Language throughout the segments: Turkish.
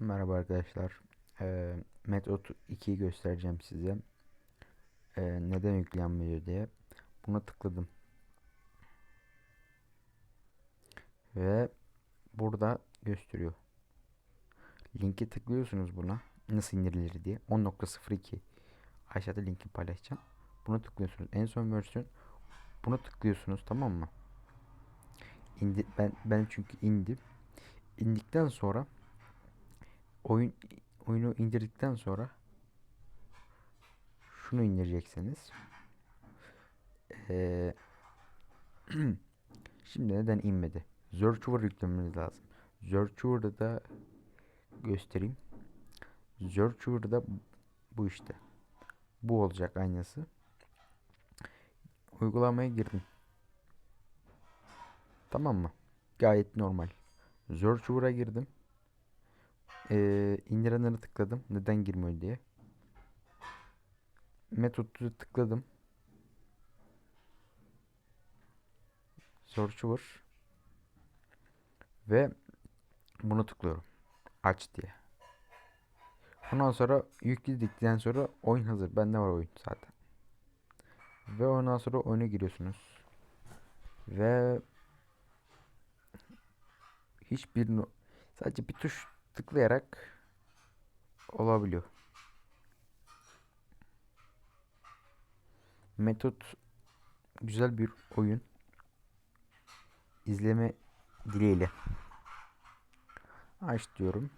Merhaba arkadaşlar. Ee, Metot 2'yi göstereceğim size. Ee, neden yüklenmiyor diye. Buna tıkladım. Ve burada gösteriyor. Linki tıklıyorsunuz buna. Nasıl indirilir diye. 10.02 Aşağıda linki paylaşacağım. Buna tıklıyorsunuz. En son versiyon buna tıklıyorsunuz tamam mı? İndi, ben ben çünkü indim. İndikten sonra oyun oyunu indirdikten sonra şunu indireceksiniz. Ee, şimdi neden inmedi? Zerchuver yüklememiz lazım. Zerchuver'da da göstereyim. Zerchuver'da bu işte. Bu olacak aynısı. Uygulamaya girdim. Tamam mı? Gayet normal. Zerchuver'a girdim. Ee, indirenleri tıkladım. Neden girmiyor diye. Metodu tıkladım. Searcher ve bunu tıklıyorum. Aç diye. Ondan sonra yükledikten sonra oyun hazır. Bende var oyun zaten. Ve ondan sonra oyuna giriyorsunuz. Ve hiçbir sadece bir tuş tıklayarak olabiliyor. Metot güzel bir oyun. İzleme dileğiyle. Aç diyorum.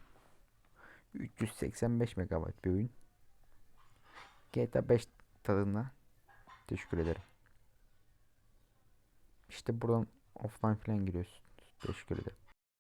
385 MB bir oyun. GTA 5 tadında teşekkür ederim. İşte buradan offline falan giriyorsun. Teşekkür ederim.